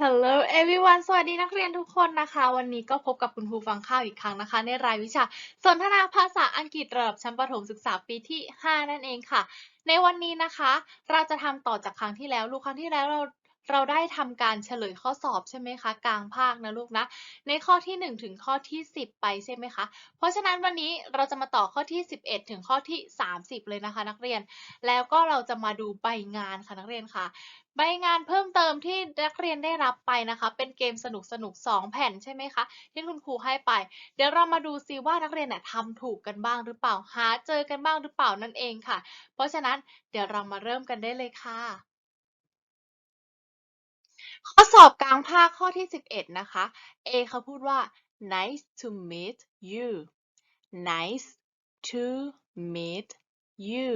Hello everyone สวัสดีนักเรียนทุกคนนะคะ วันนี้ก็พบกับคุณครูฟังข้าวอีกครั้งนะคะ ในรายวิชา สนทนาภาษาอังกฤษระดับชั้นประถมศึกษาปีที่ 5 นั่นเองค่ะ ในวันนี้นะคะ เราจะทำต่อจากครั้งที่แล้ว ลูกครั้งที่แล้วเรา เราได้ทำการเฉลยข้อสอบใช่ไหมคะ กลางภาคนะลูกนะ ในข้อที่ 1 ถึงข้อที่ 10 ไปใช่ไหมคะ เพราะฉะนั้นวันนี้เราจะมาต่อข้อที่ 11 ถึงข้อที่ 30 เลยนะคะ นักเรียน แล้วก็เราจะมาดูใบงานค่ะนักเรียนค่ะใบงานเพิ่มเติมที่นักเรียนได้รับไปนะคะ เป็นเกมสนุกสนุกๆสองแผ่นใช่ไหมคะที่คุณครูให้ไป เดี๋ยวเรามาดูซิว่านักเรียนเนี่ยทำถูกกันบ้างหรือเปล่าหาเจอกันบ้างหรือเปล่านั่นเองค่ะ เพราะฉะนั้นเดี๋ยวเรามาเริ่มกันได้เลยค่ะ ข้อสอบกลางภาคข้อที่ 11 นะคะ A เขาพูดว่า nice to meet you nice to meet you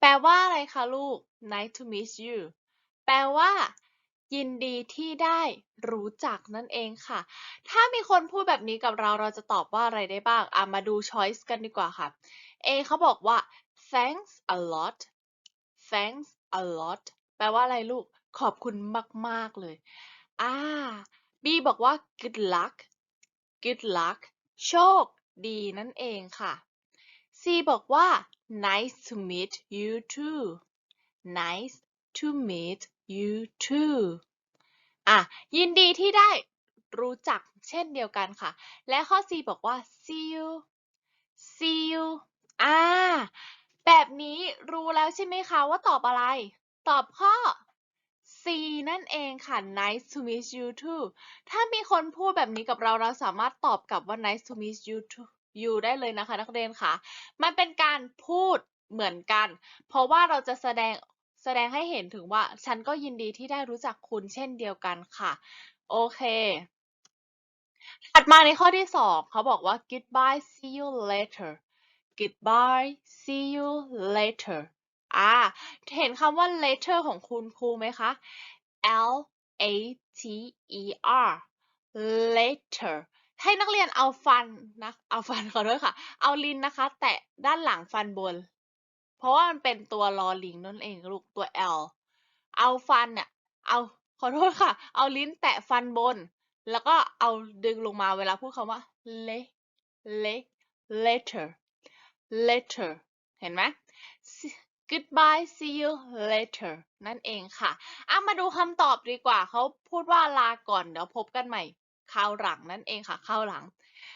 แปลว่าอะไรคะลูก nice to meet you แปลว่า ยินดีที่ได้รู้จักนั่นเองค่ะ ถ้ามีคนพูดแบบนี้กับเราเราจะตอบว่าอะไรได้บ้างอะมาดู choice กันดีกว่าค่ะ A เขาบอกว่า thanks a lot thanks a lot แปลว่าอะไรลูก ขอบคุณมาก ๆ เลยอ่า B บอกว่า good luck good luck โชคดีนั่นเองค่ะ C บอกว่า nice to meet you too nice to meet you too อะ ยินดีที่ได้รู้จักเช่นเดียวกันค่ะ และข้อ C บอกว่า see you see you อ่า แบบนี้รู้แล้วใช่ไหมคะว่าตอบอะไร ตอบข้อ C นั่นเองค่ะ nice to meet you too ถ้ามีคนพูดแบบนี้กับเราเราสามารถตอบกลับว่า nice to meet you too you ได้เลยนะคะ นักเรียนค่ะ มันเป็นการพูดเหมือนกัน เพราะว่าเราจะแสดงแสดงให้เห็นถึงว่า ฉันก็ยินดีที่ได้รู้จักคุณเช่นเดียวกันค่ะ โอเค ถัดมาในข้อที่สองเขาบอกว่า goodbye see you later goodbye see you later อ่าเห็นคำว่า later ของคุณครูไหมคะ L A T E R later ให้นักเรียนเอาฟันนะเอาฟันขอโทษค่ะ เอาลิ้นนะคะ แตะด้านหลังฟันบน เพราะว่ามันเป็นตัวลอลิงนั่นเองลูกตัว L เอาฟันเนี่ยเอาขอโทษค่ะ เอาลิ้นแตะฟันบน แล้วก็เอาดึงลงมาเวลาพูดคำว่า le le later later เห็นไหม goodbye see you later นั่นเองค่ะอะมาดูคำตอบดีกว่า เขาพูดว่าลาก่อนเดี๋ยวพบกันใหม่คราวหลังนั่นเองค่ะคราวหลัง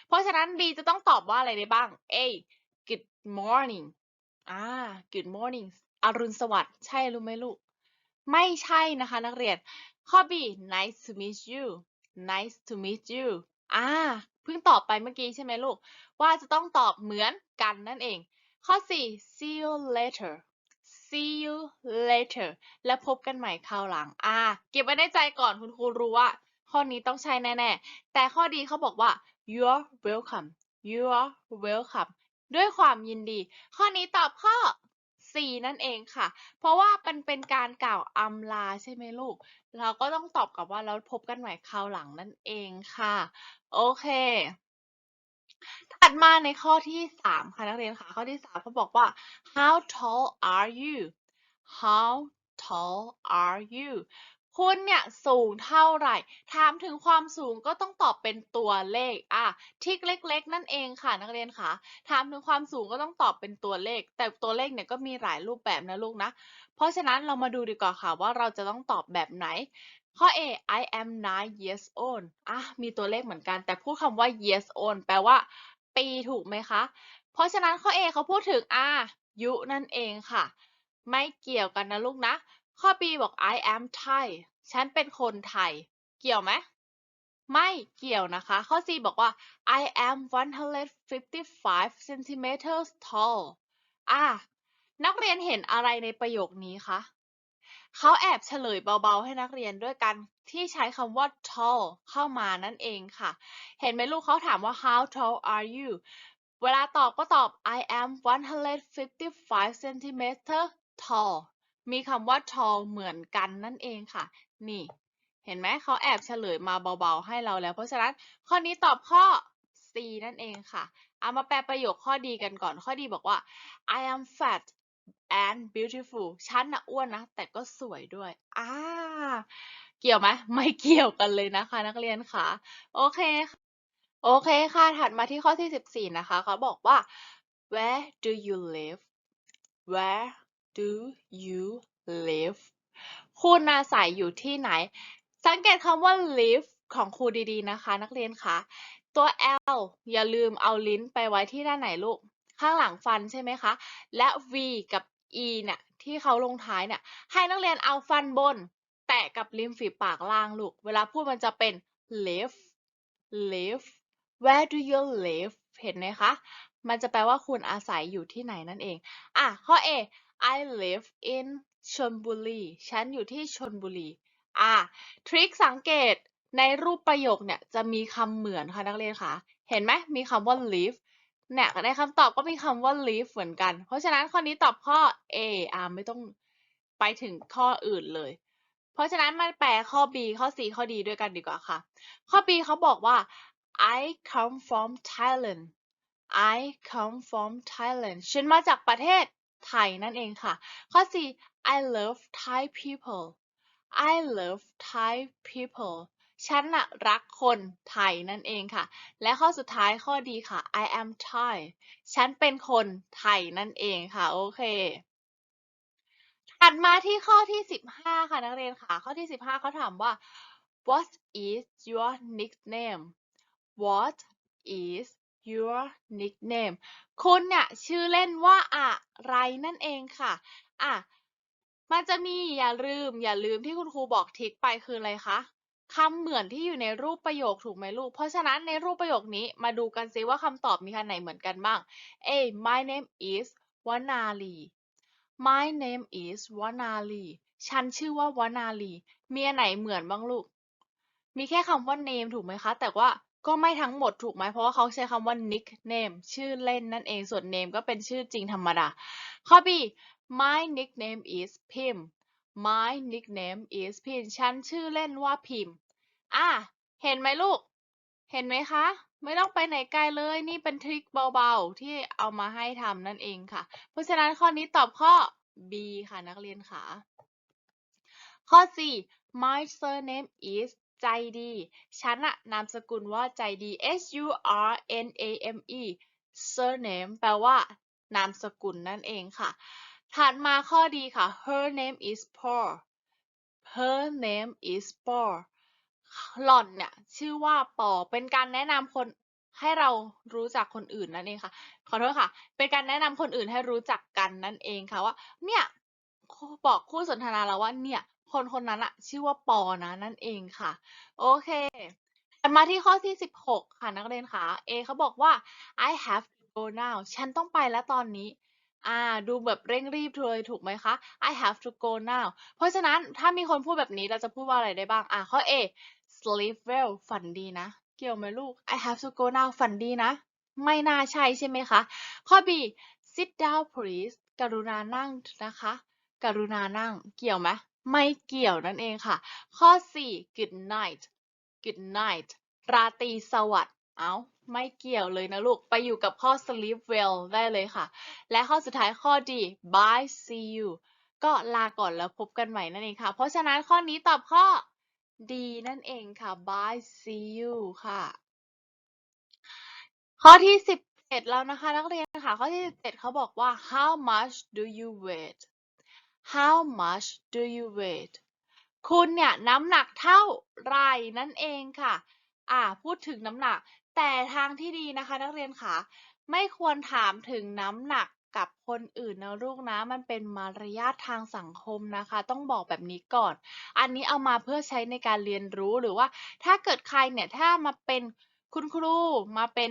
เพราะฉะนั้น B จะต้องตอบว่าอะไรได้บ้าง A good morning อ่า good morning อรุณสวัสดิ์ใช่รู้ไหมลูก ไม่ใช่นะคะนักเรียน ข้อ B nice to meet you nice to meet you อ่า เพิ่งตอบไปเมื่อกี้ใช่ไหมลูก ว่าจะต้องตอบเหมือนกันนั่นเอง ข้อ 4 see you later see you later และพบกันใหม่คราวหลัง อ่า เก็บไว้ในใจก่อนคุณครูรู้ว่า ข้อนี้ต้องใช่แน่ๆ แต่ข้อดีเขาบอกว่า you're welcome you're welcome ด้วยความยินดี ข้อนี้ตอบข้อ 4 นั่นเองค่ะ เพราะว่ามันเป็นการกล่าวอำลาใช่ไหมลูก เราก็ต้องตอบกลับว่าแล้วพบกันใหม่คราวหลังนั่นเองค่ะ โอเค ถัดมาในข้อที่ 3 ค่ะนักเรียนค่ะ ข้อที่ 3เขาบอกว่า how tall are you how tall are you คุณเนี่ยสูงเท่าไหร่ ถามถึงความสูงก็ต้องตอบเป็นตัวเลขอะทิกเล็ก ๆ นั่นเองค่ะ นักเรียนค่ะ ถามถึงความสูงก็ต้องตอบเป็นตัวเลข แต่ตัวเลขเนี่ยก็มีหลายรูปแบบนะลูกนะ เพราะฉะนั้นเรามาดูดีกว่าค่ะว่าเราจะต้องตอบแบบไหน ข้อ A I am nine years old อะ มีตัวเลขเหมือนกัน แต่พูดคำว่า years old แปลว่า ปีถูกไหมคะ เพราะฉะนั้นข้อ A เขาพูดถึงอายุนั่นเองค่ะ ไม่เกี่ยวกันนะลูกนะ ข้อ B บอก I am Thai ฉันเป็นคนไทย เกี่ยวไหม ไม่เกี่ยวนะคะ ข้อ C บอกว่า I am 155 centimeters tall อะ นักเรียนเห็นอะไรในประโยคนี้คะ เขาแอบเฉลยเบาๆ ให้นักเรียนด้วยกันที่ใช้คำว่า tall เข้ามานั่นเองค่ะ เห็นไหมลูกเขาถามว่า how tall are you เวลาตอบก็ตอบ I am 155 centimeter tall มีคำว่า tall เหมือนกันนั่นเองค่ะ นี่ เห็นไหมเขาแอบเฉลยมาเบาๆ ให้เราแล้ว เพราะฉะนั้นข้อนี้ตอบข้อ C นั่นเองค่ะ เอามาแปลประโยคข้อดีกันก่อน ข้อดีบอกว่า I am fat and beautiful ฉันนะอ้วนนะ แต่ก็สวยด้วย อ่า เกี่ยวไหมไม่เกี่ยวกันเลยนะคะ นักเรียนค่ะ โอเค โอเคค่ะ ถัดมาที่ข้อที่สิบสี่นะคะเขาบอกว่า where do you live where do you live คุณอาศัยอยู่ที่ไหน สังเกตคำว่า live ของครูดีๆ นะคะ นักเรียนคะ ตัว L อย่าลืมเอาลิ้นไปไว้ที่ด้านไหนลูก ข้างหลังฟันใช่ไหมคะ และ V กับ E เนี่ยที่เขาลงท้ายเนี่ยให้นักเรียนเอาฟันบน แตะกับริมฝีปากล่างลูก เวลาพูดมันจะเป็น live live where do you live เห็นไหมคะ มันจะแปลว่าคุณอาศัยอยู่ที่ไหนนั่นเอง อะ ข้อ A I live in ชลบุรี ฉันอยู่ที่ชลบุรี อะ ทริคสังเกตในรูปประโยคเนี่ยจะมีคำเหมือนค่ะนักเรียนคะ เห็นไหมมีคำว่า live เนี่ยในคำตอบก็มีคำว่า live เหมือนกัน เพราะฉะนั้นข้อนี้ตอบข้อ A อะไม่ต้องไปถึงข้ออื่นเลย เพราะฉะนั้นมาแปลข้อ B ข้อ C ข้อ D ด้วยกันดีกว่าค่ะ ข้อ B เขาบอกว่า I come from Thailand I come from Thailand ฉันมาจากประเทศไทยนั่นเองค่ะ ข้อ 4 I love Thai people I love Thai people ฉันน่ะรักคนไทยนั่นเองค่ะ และข้อสุดท้ายข้อดีค่ะ I am Thai ฉันเป็นคนไทยนั่นเองค่ะ โอเคถัดมาที่ข้อที่ 15 ค่ะนักเรียนค่ะ ข้อที่ 15เขาถามว่า What is your nickname What is your nickname คุณเนี่ยชื่อเล่นว่าอะไรนั่นเองค่ะ อะ มันจะมีอย่าลืม อย่าลืมที่คุณครูบอกทิกไปคืออะไรคะ คำเหมือนที่อยู่ในรูปประโยคถูกไหมลูก เพราะฉะนั้นในรูปประโยคนี้มาดูกันซิว่าคำตอบมีคันไหนเหมือนกันบ้าง A my name is วนาลี My name is วนาลีฉันชื่อว่าวนาลี มีอันไหนเหมือนบ้างลูก มีแค่คำว่า name ถูกไหมคะ แต่ว่าก็ไม่ทั้งหมดถูกไหม เพราะว่าเขาใช้คำว่า nickname ชื่อเล่นนั่นเอง ส่วน name ก็เป็นชื่อจริงธรรมดา ข้อ B My nickname is พิม My nickname is พิมฉันชื่อเล่นว่าพิมอะ เห็นไหมลูก เห็นไหมคะ ไม่ต้องไปไหนไกลเลย นี่เป็นทริคเบาๆ ที่เอามาให้ทำนั่นเองค่ะ เพราะฉะนั้นข้อนี้ตอบข้อ B ค่ะนักเรียนค่ะ ข้อ 4 My surname is ใจดี ฉันอะนามสกุลว่าใจดี S U R N A M E surname แปลว่านามสกุลนั่นเองค่ะ ถัดมาข้อดีค่ะ Her name is Paul Her name is Paul หล่อนเนี่ยชื่อว่าปอเป็นการแนะนำคนให้เรารู้จักคนอื่นนั่นเองค่ะ ขอโทษค่ะ เป็นการแนะนำคนอื่นให้รู้จักกันนั่นเองค่ะว่า เนี่ยบอกคู่สนทนาเราว่าเนี่ย คนคนนั้นอะชื่อว่าปอนะนั่นเองค่ะ โอเคถัดมาที่ข้อที่ 16 ค่ะนักเรียนค่ะ A เขาบอกว่า I have to go now ฉันต้องไปแล้วตอนนี้ อ่า ดูแบบเร่งรีบเลยถูกไหมคะ I have to go now เพราะฉะนั้นถ้ามีคนพูดแบบนี้เราจะพูดว่าอะไรได้บ้าง อ่าข้อ A sleep well ฝันดีนะ เกี่ยวไหมลูก I have to go now ฝันดีนะ ไม่น่าใช่ใช่ไหมคะ ข้อ B sit down please กรุณานั่งนะคะ กรุณานั่ง เกี่ยวไหมไม่เกี่ยวนั่นเองค่ะ ข้อ 4 good night good night ราตรีสวัสดิ์ เอาไม่เกี่ยวเลยนะลูก ไปอยู่กับข้อ sleep well ได้เลยค่ะ และข้อสุดท้ายข้อ D bye see you ก็ลาก่อนแล้วพบกันใหม่นั่นเองค่ะ เพราะฉะนั้นข้อนี้ตอบข้อ D นั่นเองค่ะ bye see you ค่ะ ข้อที่11แล้วนะคะ นักเรียนค่ะ ข้อที่17เจ็ดเขาบอกว่า how much do you weigh how much do you weigh คุณเนี่ยน้ำหนักเท่าไรนั่นเองค่ะ อ่า พูดถึงน้ำหนัก แต่ทางที่ดีนะคะ นักเรียนค่ะ ไม่ควรถามถึงน้ำหนักกับคนอื่นนะลูกนะมันเป็นมารยาททางสังคมนะคะ ต้องบอกแบบนี้ก่อน อันนี้เอามาเพื่อใช้ในการเรียนรู้หรือว่า ถ้าเกิดใครเนี่ยถ้ามาเป็นคุณครูมาเป็น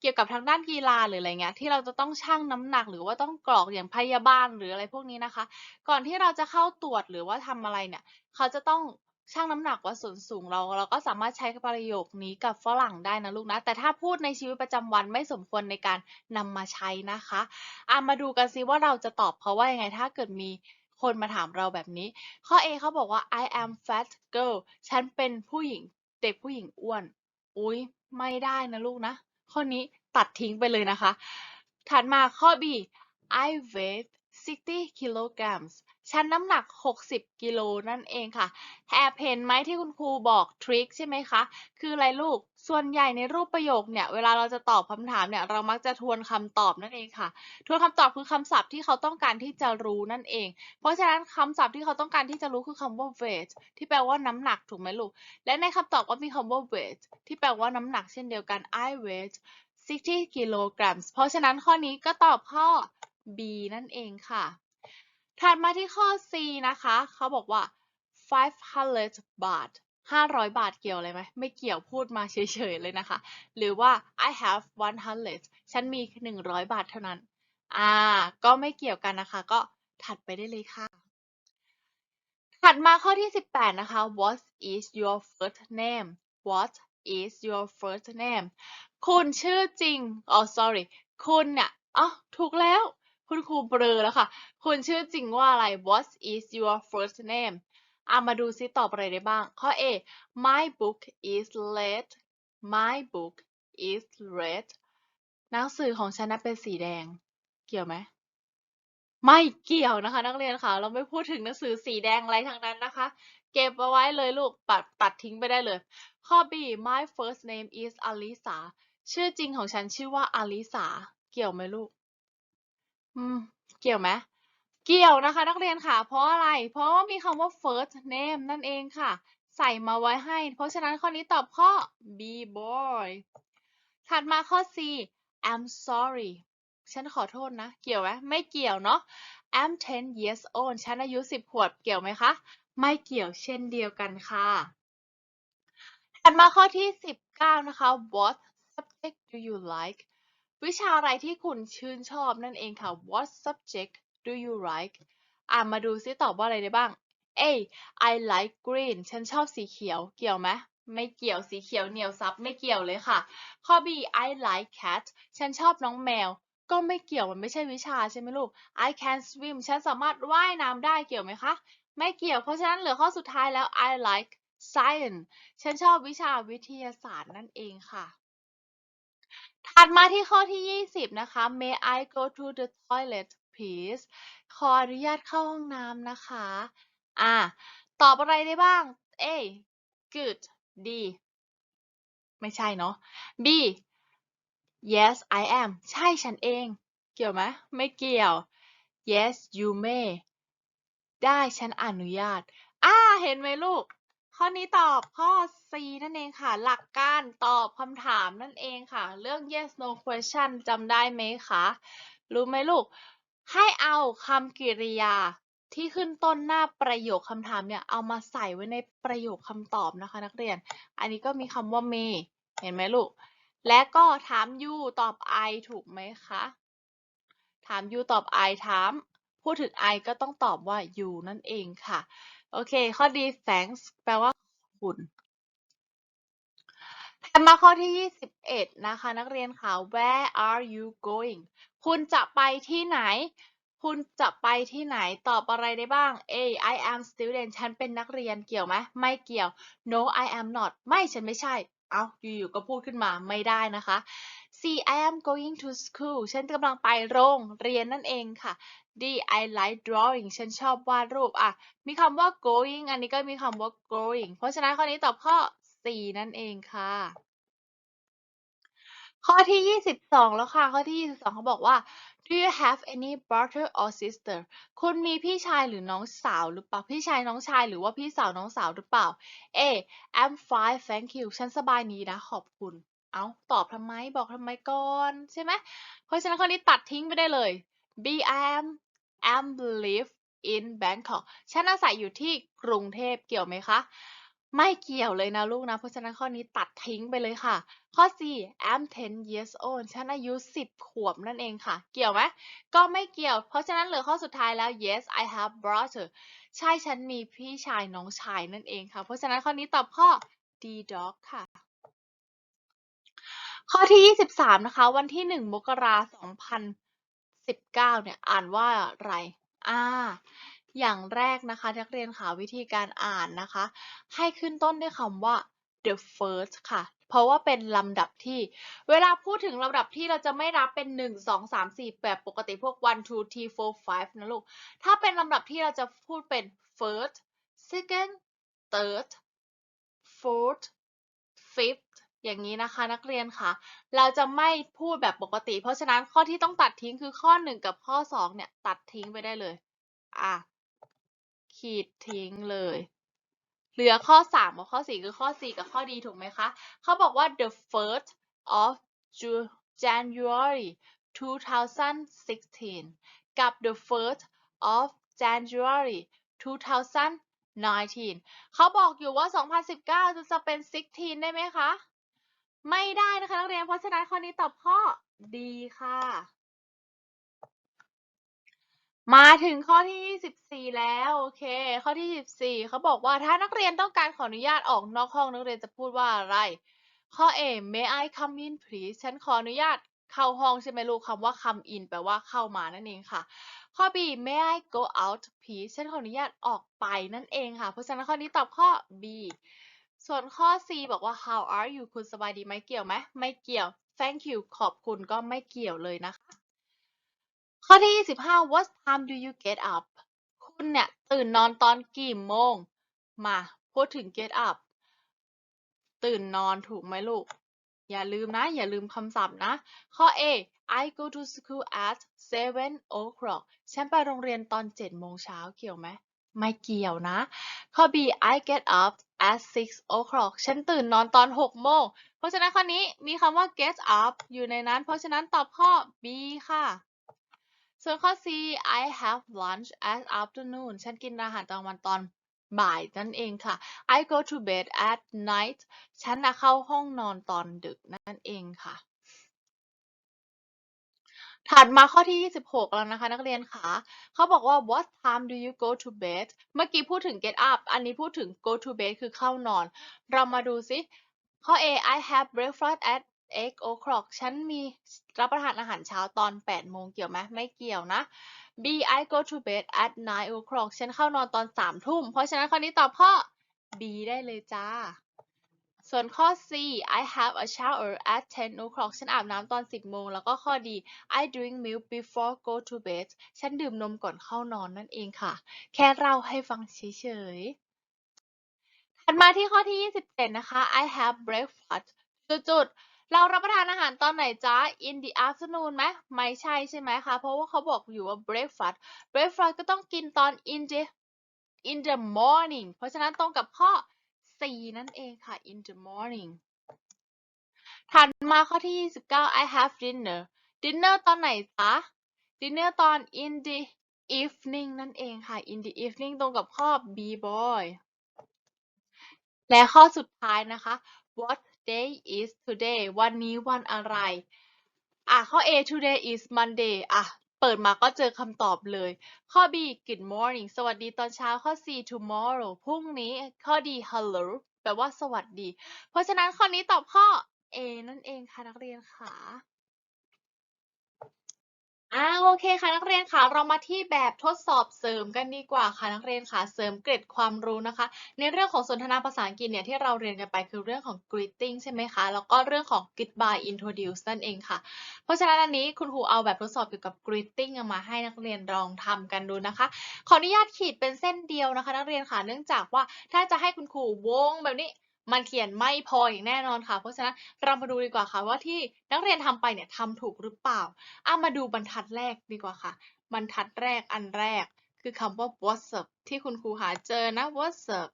เกี่ยวกับทางด้านกีฬาหรืออะไรเงี้ยที่เราจะต้องชั่งน้ำหนัก หรือว่าต้องกรอกอย่างพยาบาลหรืออะไรพวกนี้นะคะ ก่อนที่เราจะเข้าตรวจหรือว่าทำอะไรเนี่ย เขาจะต้อง ชั่งน้ำหนักว่าส่วนสูงเรา เราก็สามารถใช้ประโยคนี้กับฝรั่งได้นะลูกนะ แต่ถ้าพูดในชีวิตประจำวันไม่สมควรในการนำมาใช้นะคะอะมาดูกันซิว่าเราจะตอบเขาว่ายังไงถ้าเกิดมีคนมาถามเราแบบนี้ ข้อ A เขาบอกว่า I am fat girl ฉันเป็นผู้หญิงเด็กผู้หญิงอ้วน อุ๊ยไม่ได้นะลูกนะ ข้อนี้ตัดทิ้งไปเลยนะคะ ถัดมาข้อ B I weigh 60 kilograms ฉันน้ำหนัก 60 กิโลนั่นเองค่ะแอบเห็นไหมที่คุณครูบอกทริคใช่ไหมคะ คืออะไรลูก ส่วนใหญ่ในรูปประโยคเนี่ย เวลาเราจะตอบคำถามเนี่ย เรามักจะทวนคำตอบนั่นเองค่ะ ทวนคำตอบคือคำศัพท์ที่เขาต้องการที่จะรู้นั่นเอง เพราะฉะนั้นคำศัพท์ที่เขาต้องการที่จะรู้คือคำว่า weight ที่แปลว่าน้ำหนักถูกไหมลูก และในคำตอบก็มีคำว่า weight ที่แปลว่าน้ำหนักเช่นเดียวกัน I weigh 60 kilograms เพราะฉะนั้นข้อนี้ก็ตอบข้อ B นั่นเองค่ะ ถัดมาที่ข้อ C นะคะ เขาบอกว่า 500 บาท 500 บาทเกี่ยวอะไรไหม ไม่เกี่ยวพูดมาเฉยๆเลยนะคะ หรือว่า I have 100 ฉันมี 100 บาทเท่านั้น อ่า ก็ไม่เกี่ยวกันนะคะ ก็ถัดไปได้เลยค่ะ ถัดมาข้อที่ 18 นะคะ What is your first name What is your first name คุณชื่อจริง อ๋อ sorry คุณเนี่ยอ๋อถูกแล้ว คุณครูเบลอแล้วค่ะ คุณชื่อจริงว่าอะไร What is your first name เอะมาดูซิตอบอะไรได้บ้าง ข้อ A My book is red My book is red หนังสือของฉันนะเป็นสีแดง เกี่ยวไหม ไม่เกี่ยวนะคะ นักเรียนค่ะ เราไม่พูดถึงหนังสือสีแดงอะไรทั้งนั้นนะคะ เก็บเอาไว้เลยลูกปัดตัดทิ้งไปได้เลย ข้อ B My first name is Alisa ชื่อจริงของฉันชื่อว่าอลิสา เกี่ยวไหมลูก อืม เกี่ยวไหมเกี่ยวนะคะ นักเรียนค่ะ เพราะอะไร เพราะว่ามีคำว่า first name นั่นเองค่ะ ใส่มาไว้ให้ เพราะฉะนั้นข้อนี้ตอบข้อ B boy ถัดมาข้อ C I'm sorry ฉันขอโทษนะ เกี่ยวไหมไม่เกี่ยวเนาะ I'm 10 years old ฉันอายุ 10 ขวบ เกี่ยวไหมคะ ไม่เกี่ยวเช่นเดียวกันค่ะ ถัดมาข้อที่ 19 นะคะ What subject do you like วิชาอะไรที่คุณชื่นชอบนั่นเองค่ะ What subject do you like อ่ามาดูซิตอบว่าอะไรได้บ้าง A I like green ฉันชอบสีเขียว เกี่ยวไหมไม่เกี่ยวสีเขียวเหนียวซับไม่เกี่ยวเลยค่ะ ข้อ B I like cat ฉันชอบน้องแมว ก็ไม่เกี่ยวมันไม่ใช่วิชาใช่ไหมลูก I can swim ฉันสามารถว่ายน้ำได้เกี่ยวไหมคะ ไม่เกี่ยวเพราะฉะนั้นเหลือข้อสุดท้ายแล้ว I like science ฉันชอบวิชาวิทยาศาสตร์นั่นเองค่ะ ถัดมาที่ข้อที่ 20 นะคะ May I go to the toilet please ขออนุญาตเข้าห้องน้ำนะคะ อ่า ตอบอะไรได้บ้าง A good D ไม่ใช่เนาะ B yes I am ใช่ฉันเอง เกี่ยวไหมไม่เกี่ยว yes you may ได้ฉันอนุญาต อ่า เห็นไหมลูก ข้อนี้ตอบข้อ C นั่นเองค่ะ หลักการตอบคำถามนั่นเองค่ะ เรื่อง yes no question จำได้ไหมคะ รู้ไหมลูก ให้เอาคำกริยาที่ขึ้นต้นหน้าประโยคคำถามเนี่ย เอามาใส่ไว้ในประโยคคำตอบนะคะ นักเรียน อันนี้ก็มีคำว่า may เห็นไหมลูก และก็ถาม you ตอบ I ถูกไหมคะ ถาม you ตอบ I ถาม พูดถึง I ก็ต้องตอบว่า you นั่นเองค่ะ โอเค ข้อดี thanks แปลว่าขอบคุณถัดมาข้อที่ 21 นะคะ นักเรียนค่ะ where are you going คุณจะไปที่ไหน คุณจะไปที่ไหน ตอบอะไรได้บ้าง A I am student ฉันเป็นนักเรียน เกี่ยวไหม ไม่เกี่ยว No I am not ไม่ ฉันไม่ใช่ เอาอยู่ๆก็พูดขึ้นมา ไม่ได้นะคะ C I am going to school ฉันกำลังไปโรงเรียนนั่นเองค่ะ D I like drawing ฉันชอบวาดรูปอะ มีคำว่า going อันนี้ก็มีคำว่า growing เพราะฉะนั้นข้อนี้ตอบข้อ C นั่นเองค่ะ ข้อที่ 22 แล้วค่ะ ข้อที่ 22 เขาบอกว่า Do you have any brother or sister คุณมีพี่ชายหรือน้องสาวหรือเปล่า พี่ชายน้องชายหรือว่าพี่สาวน้องสาวหรือเปล่า A I'm fine thank you ฉันสบายดีนะ ขอบคุณ เอาตอบทำไมบอกทำไมก่อน ใช่ไหม เพราะฉะนั้นข้อนี้ตัดทิ้งไปได้เลย B am am live in Bangkok ฉันอาศัยอยู่ที่กรุงเทพเกี่ยวไหมคะ ไม่เกี่ยวเลยนะลูกนะ เพราะฉะนั้นข้อนี้ตัดทิ้งไปเลยค่ะ ข้อ C I'm 10 years old ฉันอายุ 10 ขวบนั่นเองค่ะ เกี่ยวไหม ก็ไม่เกี่ยว เพราะฉะนั้นเหลือข้อสุดท้ายแล้ว Yes I have brother ใช่ฉันมีพี่ชายน้องชายนั่นเองค่ะ เพราะฉะนั้นข้อนี้ตอบข้อ D dog ค่ะข้อที่ 23 นะคะ วันที่ 1 มกราคม 2019 เนี่ยอ่านว่าอะไร อ่า อย่างแรกนะคะนักเรียนค่ะวิธีการอ่านนะคะ ให้ขึ้นต้นด้วยคำว่า the first ค่ะ เพราะว่าเป็นลำดับที่ เวลาพูดถึงลำดับที่เราจะไม่รับเป็น 1 2 3 4 แบบปกติพวก1 2 3 4 5นะลูก ถ้าเป็นลำดับที่เราจะพูดเป็น first second third fourth fifth อย่างนี้นะคะนักเรียนค่ะ เราจะไม่พูดแบบปกติ เพราะฉะนั้นข้อที่ต้องตัดทิ้งคือข้อ 1 กับข้อ 2 เนี่ย ตัดทิ้งไปได้เลย อะ ขีดทิ้งเลย เหลือข้อ 3 กับข้อ 4 คือข้อ 4 กับข้อ D ถูกไหมคะ เขาบอกว่า the first of January 2016 กับ the first of January 2019 เขาบอกอยู่ว่า 2019 จะเป็น 16 ได้ไหมคะ ไม่ได้นะคะนักเรียน เพราะฉะนั้นข้อนี้ตอบข้อ D ค่ะ มาถึงข้อที่ 24 แล้วโอเค ข้อที่ 24เขาบอกว่าถ้านักเรียนต้องการขออนุญาตออกนอกห้องนักเรียนจะพูดว่าอะไร ข้อ A may I come in please ฉันขออนุญาตเข้าห้องใช่ไหมลูกคำว่า come in แปลว่าเข้ามานั่นเองค่ะ ข้อ B may I go out please ฉันขออนุญาตออกไปนั่นเองค่ะ เพราะฉะนั้นข้อนี้ตอบข้อ B ส่วนข้อ C บอกว่า how are you คุณสบายดีไหมเกี่ยวไหมไม่เกี่ยว thank you ขอบคุณก็ไม่เกี่ยวเลยนะคะ ข้อที่ 25 what time do you get up คุณเนี่ยตื่นนอนตอนกี่โมง มาพูดถึง get up ตื่นนอนถูกไหมลูก อย่าลืมนะ อย่าลืมคำศัพท์นะ ข้อ A I go to school at 7 o'clock ฉันไปโรงเรียนตอน7โมงเช้าเกี่ยวไหม ไม่เกี่ยวนะ ข้อ B I get up at 6 o'clock ฉันตื่นนอนตอน6โมง เพราะฉะนั้นข้อนี้มีคำว่า get up อยู่ในนั้น เพราะฉะนั้นตอบข้อ B ค่ะ ส่วนข้อ C I have lunch at afternoon ฉันกินอาหารกลางวันตอนบ่ายนั่นเองค่ะ I go to bed at night ฉันนะเข้าห้องนอนตอนดึกนั่นเองค่ะ ถัดมาข้อที่ 26 แล้วนะคะ นักเรียนคะเขาบอกว่า what time do you go to bed เมื่อกี้พูดถึง get up อันนี้พูดถึง go to bed คือเข้านอน เรามาดูซิข้อ A I have breakfast at 8 o'clock ฉันมีรับประทานอาหารเช้าตอน 8 โมงเกี่ยวไหมไม่เกี่ยวนะ B I go to bed at 9 o'clock ฉันเข้านอนตอน 3 ทุ่ม เพราะฉะนั้นข้อนี้ตอบข้อ B ได้เลยจ้า ส่วนข้อ C I have a shower at 10 o'clock ฉันอาบน้ำตอน 10 โมง แล้วก็ข้อ D I drink milk before go to bed ฉันดื่มนมก่อนเข้านอนนั่นเองค่ะ แค่เล่าให้ฟังเฉยๆ ถัดมาที่ข้อที่ 27 นะคะ I have breakfast จุดๆ เรารับประทานอาหารตอนไหนจ๊ะ in the afternoon ไหมไม่ใช่ใช่ไหมคะ เพราะว่าเขาบอกอยู่ว่า breakfast breakfast ก็ต้องกินตอน in the in the morning เพราะฉะนั้นตรงกับข้อ C นั่นเองค่ะ in the morning ถัดมาข้อที่ 29 I have dinner dinner ตอนไหนจ๊ะ dinner ตอน in the evening นั่นเองค่ะ in the evening ตรงกับข้อ B boy และข้อสุดท้ายนะคะ what day is today วันนี้วันอะไร อะ ข้อ A today is Monday อะ เปิดมาก็เจอคำตอบเลย ข้อ B good morning สวัสดีตอนเช้า ข้อ C tomorrow พรุ่งนี้ ข้อ D hello แปลว่าสวัสดี เพราะฉะนั้นข้อนี้ตอบข้อ A นั่นเองค่ะนักเรียนค่ะ อ่าโอเคค่ะนักเรียนค่ะ เรามาที่แบบทดสอบเสริมกันดีกว่าค่ะนักเรียนค่ะ เสริมเกร็ดความรู้นะคะ ในเรื่องของสนทนาภาษาอังกฤษเนี่ยที่เราเรียนกันไปคือเรื่องของ greeting ใช่ไหมคะ แล้วก็เรื่องของ goodbye introduce นั่นเองค่ะ เพราะฉะนั้นอันนี้คุณครูเอาแบบทดสอบเกี่ยวกับ greeting มาให้นักเรียนลองทำกันดูนะคะ ขออนุญาตขีดเป็นเส้นเดียวนะคะ นักเรียนค่ะ เนื่องจากว่าถ้าจะให้คุณครูวงแบบนี้ มันเขียนไม่พออย่างแน่นอนค่ะ เพราะฉะนั้นเรามาดูดีกว่าค่ะว่าที่นักเรียนทำไปเนี่ยทำถูกหรือเปล่าอะมาดูบรรทัดแรกดีกว่าค่ะ บรรทัดแรกอันแรก คือคำว่า what's up ที่คุณครูหาเจอนะ what's up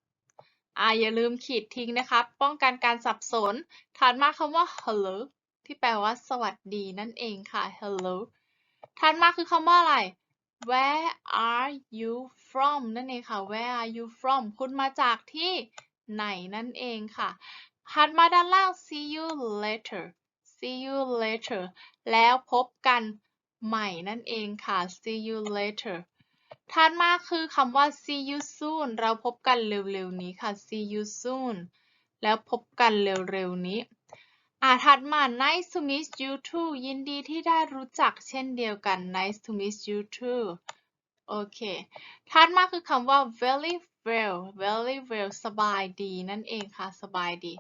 อ่าอย่าลืมขีดทิ้งนะคะ ป้องกันการสับสน ถัดมาคำว่า hello ที่แปลว่าสวัสดีนั่นเองค่ะ hello ถัดมาคือคำว่าอะไร where are you from นั่นเองค่ะ where are you from คุณมาจากที่ ไหนนั่นเองค่ะ ถัดมาด้านล่าง see you later see you later แล้วพบกันใหม่นั่นเองค่ะ see you later ถัดมาคือคำว่า see you soon เราพบกันเร็วๆนี้ค่ะ see you soon แล้วพบกันเร็วๆนี้ อ่าถัดมา nice to meet you too ยินดีที่ได้รู้จักเช่นเดียวกัน nice to meet you too โอเค ถัดมาคือคำว่า very well very well สบายดีนั่นเองค่ะ สบายดี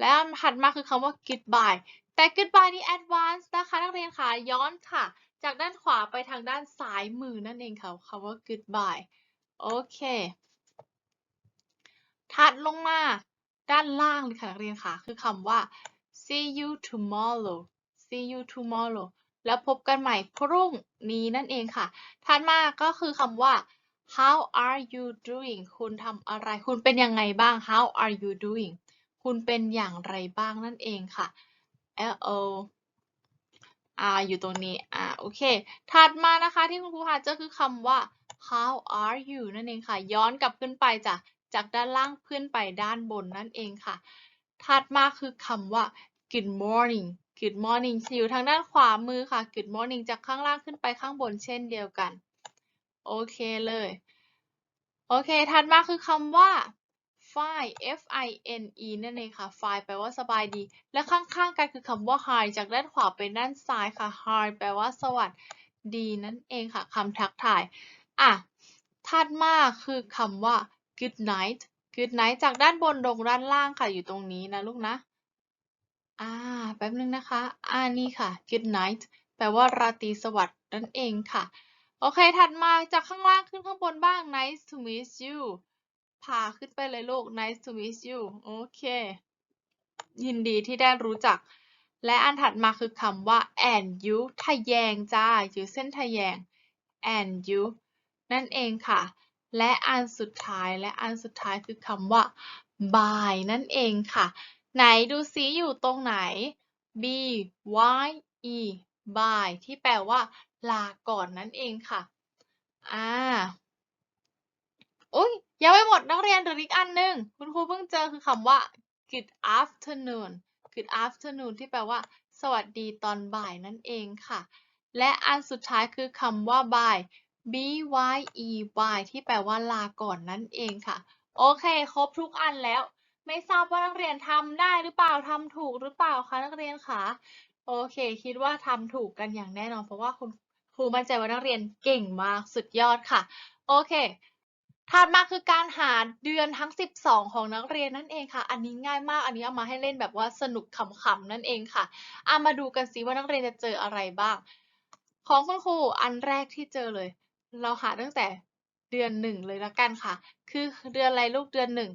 และถัดมาคือคำว่า goodbye แต่ goodbye นี้ advance นะคะนักเรียนค่ะย้อนค่ะ จากด้านขวาไปทางด้านซ้ายมือนั่นเองค่ะคำว่า goodbye โอเค ถัดลงมาด้านล่างเลยค่ะนักเรียนค่ะ คือคำว่า see you tomorrow see you tomorrow แล้วพบกันใหม่พรุ่งนี้นั่นเองค่ะ ถัดมาก็คือคำว่า how are you doing คุณทำอะไร คุณเป็นยังไงบ้าง how are you doing คุณเป็นอย่างไรบ้างนั่นเองค่ะ L O R อยู่ตรงนี้ อ่า โอเค ถัดมานะคะที่คุณครูหาเจอคือคำว่า how are you นั่นเองค่ะ ย้อนกลับขึ้นไปจากจากด้านล่างขึ้นไปด้านบนนั่นเองค่ะ ถัดมาคือคำว่า good morning good morning อยู่ทางด้านขวามือค่ะ good morning จากข้างล่างขึ้นไปข้างบนเช่นเดียวกัน โอเคเลย โอเค ถัดมาคือคำว่า fine f i n e นั่นเองค่ะ fine แปลว่าสบายดี และข้างๆกันคือคำว่า hi จากด้านขวาไปด้านซ้ายค่ะ hi แปลว่าสวัสดีนั่นเองค่ะคำทักทาย อะ ถัดมาคือคำว่า good night good night จากด้านบนลงด้านล่างค่ะอยู่ตรงนี้นะลูกนะ อ่า แป๊บนึงนะคะ อ่านี่ค่ะ good night แปลว่าราตรีสวัสดิ์นั่นเองค่ะ โอเค ถัดมาจากข้างล่างขึ้นข้างบนบ้าง nice to meet you พาขึ้นไปเลยลูก nice to meet you โอเค ยินดีที่ได้รู้จัก และอันถัดมาคือคำว่า and you ทะแยงจ้า อยู่เส้นทะแยง and you นั่นเองค่ะ และอันสุดท้ายและอันสุดท้ายคือคำว่า by นั่นเองค่ะ ไหนดูซิอยู่ตรงไหน b y e by ที่แปลว่า ลาก่อนนั่นเองค่ะ อ่าอุ้ยยังไม่หมดนักเรียนเหรืออีกอันหนึ่งคุณครูเพิ่งเจอคือคำว่า good afternoon good afternoon ที่แปลว่า สวัสดีตอนบ่ายนั่นเองค่ะ และอันสุดท้ายคือคำว่า bye b y e bye ที่แปลว่าลาก่อนนั่นเองค่ะ โอเคครบทุกอันแล้ว ไม่ทราบว่านักเรียนทำได้หรือเปล่าทำถูกหรือเปล่าคะนักเรียนคะโอเค คิดว่าทำถูกกันอย่างแน่นอนเพราะว่าคุณ ครูมั่นใจว่านักเรียนเก่งมากสุดยอดค่ะ โอเคถัดมาคือการหาเดือนทั้ง 12 ของนักเรียนนั่นเองค่ะ อันนี้ง่ายมาก อันนี้เอามาให้เล่นแบบว่าสนุกขำๆนั่นเองค่ะเอามาดูกันสิว่านักเรียนจะเจออะไรบ้าง ของคุณครูอันแรกที่เจอเลย เราหาตั้งแต่เดือนหนึ่งเลยละกันค่ะ คือเดือนอะไรลูกเดือนหนึ่ง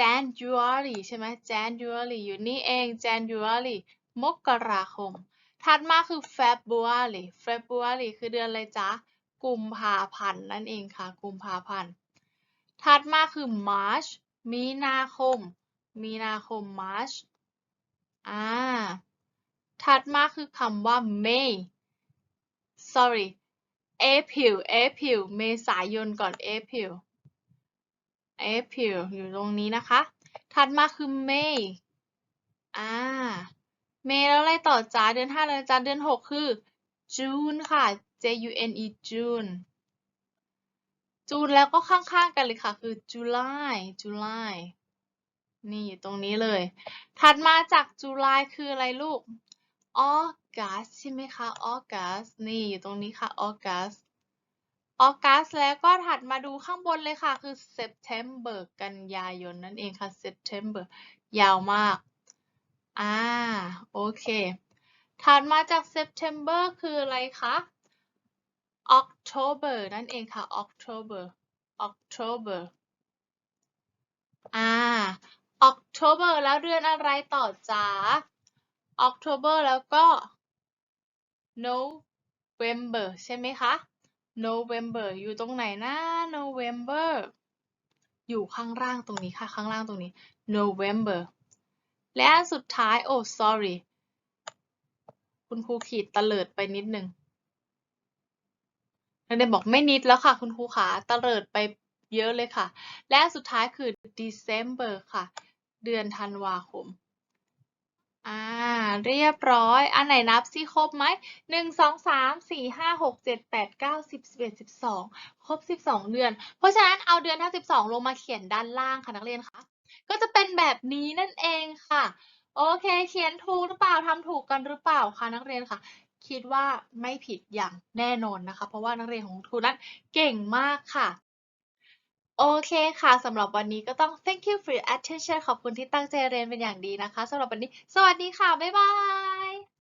January ใช่ไหม January อยู่นี่เอง January มกราคม ถัดมาคือ February February คือเดือนอะไรจ๊ะ กุมภาพันธ์นั่นเองค่ะ กุมภาพันธ์ ถัดมาคือ March มีนาคม มีนาคม March อ่า ถัดมาคือคำว่า May sorry April April เมษายนก่อน April April อยู่ตรงนี้นะคะ ถัดมาคือ May อ่า May แล้วอะไรต่อจ้าเดือนห้าเลยจ้าเดือนหกคือ June ค่ะ J U N E June จูนแล้วก็ข้างๆกันเลยค่ะ คือ July July นี่อยู่ตรงนี้เลย ถัดมาจาก July คืออะไรลูก August ใช่ไหมคะ August นี่อยู่ตรงนี้ค่ะ August August แล้วก็ถัดมาดูข้างบนเลยค่ะ คือ September กันยายนนั่นเองค่ะ September ยาวมาก อ่า โอเค ถัดมาจาก September คืออะไรคะ October นั่นเองค่ะ October October อ่า October แล้วเดือนอะไรต่อจ้า October แล้วก็ November ใช่ไหมคะ November อยู่ตรงไหนนะ November อยู่ข้างล่างตรงนี้ค่ะ ข้างล่างตรงนี้ November และอันสุดท้าย โอ้ sorry คุณครูขีดตะเลิดไปนิดนึงนักเรียนบอกไม่นิดแล้วค่ะ คุณครูขาตะเลิดไปเยอะเลยค่ะ และสุดท้ายคือ December ค่ะ เดือนธันวาคม อ่า เรียบร้อย อันไหนนับสิครบไหมหนึ่งสองสามสี่ห้าหกเจ็ดแปดเก้าสิบสิบเอ็ดสิบสองครบสิบสองเดือน เพราะฉะนั้นเอาเดือนทั้งสิบสองลงมาเขียนด้านล่างค่ะนักเรียนคะ ก็จะเป็นแบบนี้นั่นเองค่ะ โอเค เขียนถูกหรือเปล่าทำถูกกันหรือเปล่าคะนักเรียนคะคิดว่าไม่ผิดอย่างแน่นอนนะคะ เพราะว่านักเรียนของครูนั้นเก่งมากค่ะโอเคค่ะสำหรับวันนี้ก็ต้อง thank you for your attention ขอบคุณที่ตั้งใจเรียนเป็นอย่างดีนะคะสำหรับวันนี้ สวัสดีค่ะ บ๊ายบาย